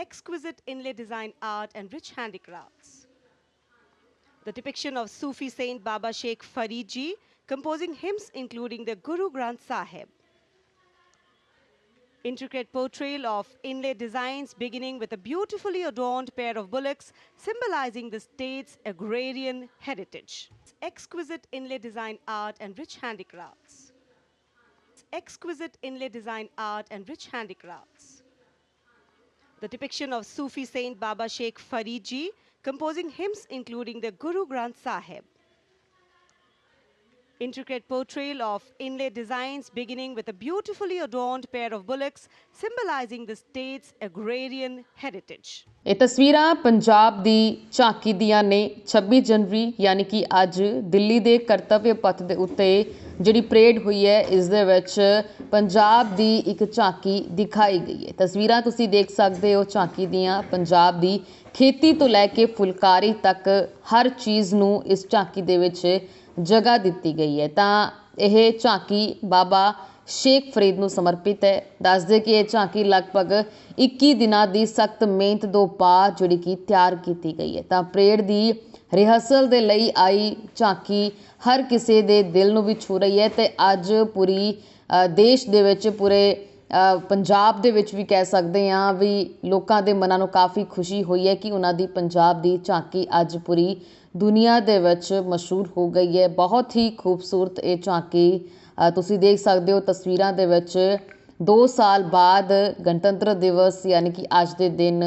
exquisite inlay design art and rich handicrafts. The depiction of Sufi saint Baba Sheikh Faridji composing hymns including the Guru Granth Sahib. Intricate portrayal of inlay designs beginning with a beautifully adorned pair of bullocks symbolizing the state's agrarian heritage. Exquisite inlay design art and rich handicrafts. Exquisite inlay design art and rich handicrafts. The depiction of Sufi saint Baba Sheikh Farid ji composing hymns including the Guru Granth Sahib. Intricate portrayal of inlay designs beginning with a beautifully adorned pair of bullocks symbolizing the state's agrarian heritage. ਇਹ ਤਸਵੀਰਾਂ ਪੰਜਾਬ ਦੀ ਝਾਂਕੀ ਦੀਆਂ ਨੇ 26 ਜਨਵਰੀ ਯਾਨੀ ਕਿ ਅੱਜ ਦਿੱਲੀ ਦੇ ਕਰਤੱਵਯ ਪਥ ਦੇ ਉੱਤੇ ਜਿਹੜੀ ਪਰੇਡ ਹੋਈ ਹੈ, ਇਸ ਦੇ ਵਿੱਚ ਪੰਜਾਬ ਦੀ ਇੱਕ ਝਾਂਕੀ ਦਿਖਾਈ ਗਈ ਹੈ। ਤਸਵੀਰਾਂ ਤੁਸੀਂ ਦੇਖ ਸਕਦੇ ਹੋ ਝਾਂਕੀ ਦੀਆਂ। ਪੰਜਾਬ ਦੀ ਖੇਤੀ ਤੋਂ ਲੈ ਕੇ ਫੁਲਕਾਰੀ ਤੱਕ ਹਰ ਚੀਜ਼ ਨੂੰ ਇਸ ਝਾਂਕੀ ਦੇ ਵਿੱਚ ਜਗ੍ਹਾ ਦਿੱਤੀ ਗਈ ਹੈ। ਤਾਂ ਇਹ ਝਾਂਕੀ ਬਾਬਾ ਸ਼ੇਖ ਫਰੀਦ ਨੂੰ ਸਮਰਪਿਤ ਹੈ। ਦੱਸਦੇ ਕਿ ਇਹ ਝਾਂਕੀ ਲਗਭਗ 21 ਦਿਨਾਂ ਦੀ ਸਖਤ ਮਿਹਨਤ ਤੋਂ ਬਾਅਦ ਜਿਹੜੀ ਕਿ ਤਿਆਰ ਕੀਤੀ ਗਈ ਹੈ। ਤਾਂ ਪਰੇਡ ਦੀ ਰਿਹਰਸਲ ਦੇ ਲਈ ਆਈ ਝਾਂਕੀ ਹਰ ਕਿਸੇ ਦੇ ਦਿਲ ਨੂੰ ਵੀ ਛੂ ਰਹੀ ਹੈ ਤੇ ਅੱਜ ਪੂਰੀ ਦੇਸ਼ ਦੇ ਵਿੱਚ ਪੂਰੇ ਪੰਜਾਬ ਦੇ ਵਿੱਚ ਵੀ ਕਹਿ ਸਕਦੇ ਹਾਂ ਵੀ ਲੋਕਾਂ ਦੇ ਮਨਾਂ ਨੂੰ ਕਾਫੀ ਖੁਸ਼ੀ ਹੋਈ ਹੈ ਕਿ ਉਹਨਾਂ ਦੀ ਪੰਜਾਬ ਦੀ ਝਾਂਕੀ ਅੱਜ ਪੂਰੀ ਦੁਨੀਆ ਦੇ ਵਿੱਚ ਮਸ਼ਹੂਰ ਹੋ ਗਈ ਹੈ। ਬਹੁਤ ਹੀ ਖੂਬਸੂਰਤ ਇਹ ਝਾਂਕੀ ਤੁਸੀਂ ਦੇਖ ਸਕਦੇ ਹੋ ਤਸਵੀਰਾਂ ਦੇ ਵਿੱਚ 2 ਸਾਲ ਬਾਅਦ ਗਣਤੰਤਰ ਦਿਵਸ ਯਾਨੀ ਕਿ ਅੱਜ ਦੇ ਦਿਨ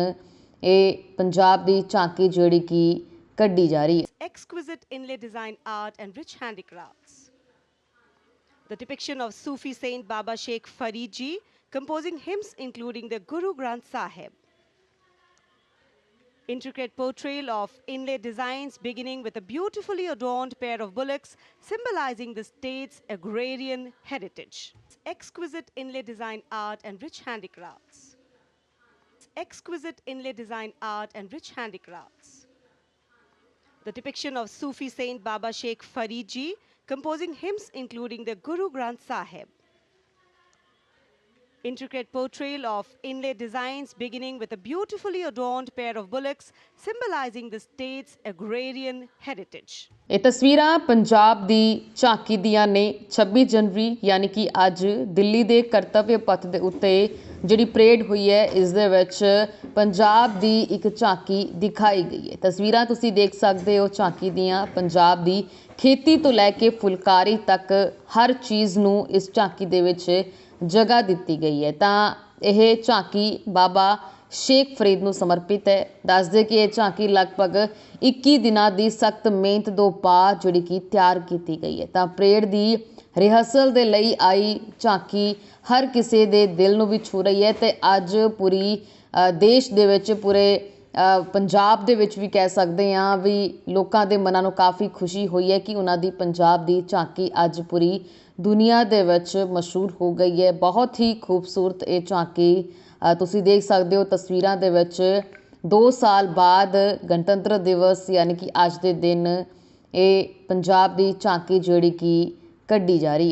ਇਹ ਪੰਜਾਬ ਦੀ ਝਾਂਕੀ ਜਿਹੜੀ ਕਿ ਕੱਢੀ ਜਾ ਰਹੀ ਹੈ Exquisite inlay design art and rich handicrafts. The depiction of Sufi saint Baba Sheikh Farid ji composing hymns including the Guru Granth Sahib. Intricate portrayal of inlay designs beginning with a beautifully adorned pair of bullocks symbolizing the state's agrarian heritage. Exquisite inlay design art and rich handicrafts. Exquisite inlay design art and rich handicrafts. The depiction of Sufi saint Baba Sheikh Farid ji composing hymns including the Guru Granth Sahib. Intricate portrayal of inlay designs beginning with a beautifully adorned pair of bullocks symbolizing the state's agrarian heritage. ਇਹ ਤਸਵੀਰਾਂ ਪੰਜਾਬ ਦੀ ਝਾਂਕੀ ਦੀਆਂ ਨੇ 26 ਜਨਵਰੀ ਯਾਨੀ ਕਿ ਅੱਜ ਦਿੱਲੀ ਦੇ ਕਰਤੱਵਯ ਪਥ ਦੇ ਉੱਤੇ ਜਿਹੜੀ ਪਰੇਡ ਹੋਈ ਹੈ ਇਸ ਦੇ ਵਿੱਚ ਪੰਜਾਬ ਦੀ ਇੱਕ ਝਾਂਕੀ ਦਿਖਾਈ ਗਈ ਹੈ ਤਸਵੀਰਾਂ ਤੁਸੀਂ ਦੇਖ ਸਕਦੇ ਹੋ ਝਾਂਕੀ ਦੀਆਂ ਪੰਜਾਬ ਦੀ ਖੇਤੀ ਤੋਂ ਲੈ ਕੇ ਫੁਲਕਾਰੀ ਤੱਕ ਹਰ ਚੀਜ਼ ਨੂੰ ਇਸ ਝਾਂਕੀ ਦੇ ਵਿੱਚ ਜਗ੍ਹਾ ਦਿੱਤੀ ਗਈ ਹੈ। ਤਾਂ ਇਹ ਝਾਂਕੀ ਬਾਬਾ ਸ਼ੇਖ ਫਰੀਦ ਨੂੰ ਸਮਰਪਿਤ ਹੈ। ਦੱਸਦੇ ਕਿ ਇਹ ਝਾਂਕੀ ਲਗਭਗ 21 ਦਿਨਾਂ ਦੀ ਸਖਤ ਮਿਹਨਤ ਤੋਂ ਬਾਅਦ ਜਿਹੜੀ ਕਿ ਤਿਆਰ ਕੀਤੀ ਗਈ ਹੈ। ਤਾਂ ਪਰੇਡ ਦੀ ਰਿਹਰਸਲ ਦੇ ਲਈ ਆਈ ਝਾਂਕੀ ਹਰ ਕਿਸੇ ਦੇ ਦਿਲ ਨੂੰ ਵੀ ਛੂ ਰਹੀ ਹੈ ਤੇ ਅੱਜ ਪੂਰੀ ਦੇਸ਼ ਦੇ ਵਿੱਚ ਪੂਰੇ ਪੰਜਾਬ ਦੇ ਵਿੱਚ ਵੀ ਕਹਿ ਸਕਦੇ ਹਾਂ ਵੀ ਲੋਕਾਂ ਦੇ ਮਨਾਂ ਨੂੰ ਕਾਫੀ ਖੁਸ਼ੀ ਹੋਈ ਹੈ ਕਿ ਉਹਨਾਂ ਦੀ ਪੰਜਾਬ ਦੀ ਝਾਂਕੀ ਅੱਜ ਪੂਰੀ ਦੁਨੀਆ ਦੇ ਵਿੱਚ ਮਸ਼ਹੂਰ ਹੋ ਗਈ ਹੈ। ਬਹੁਤ ਹੀ ਖੂਬਸੂਰਤ ਇਹ ਝਾਂਕੀ ਤੁਸੀਂ ਦੇਖ ਸਕਦੇ ਹੋ ਤਸਵੀਰਾਂ ਦੇ ਵਿੱਚ 2 ਸਾਲ ਬਾਅਦ ਗਣਤੰਤਰ ਦਿਵਸ ਯਾਨੀ ਕਿ ਅੱਜ ਦੇ ਦਿਨ ਇਹ ਪੰਜਾਬ ਦੀ ਝਾਂਕੀ ਜਿਹੜੀ ਕਿ ਕੱਢੀ ਜਾ ਰਹੀ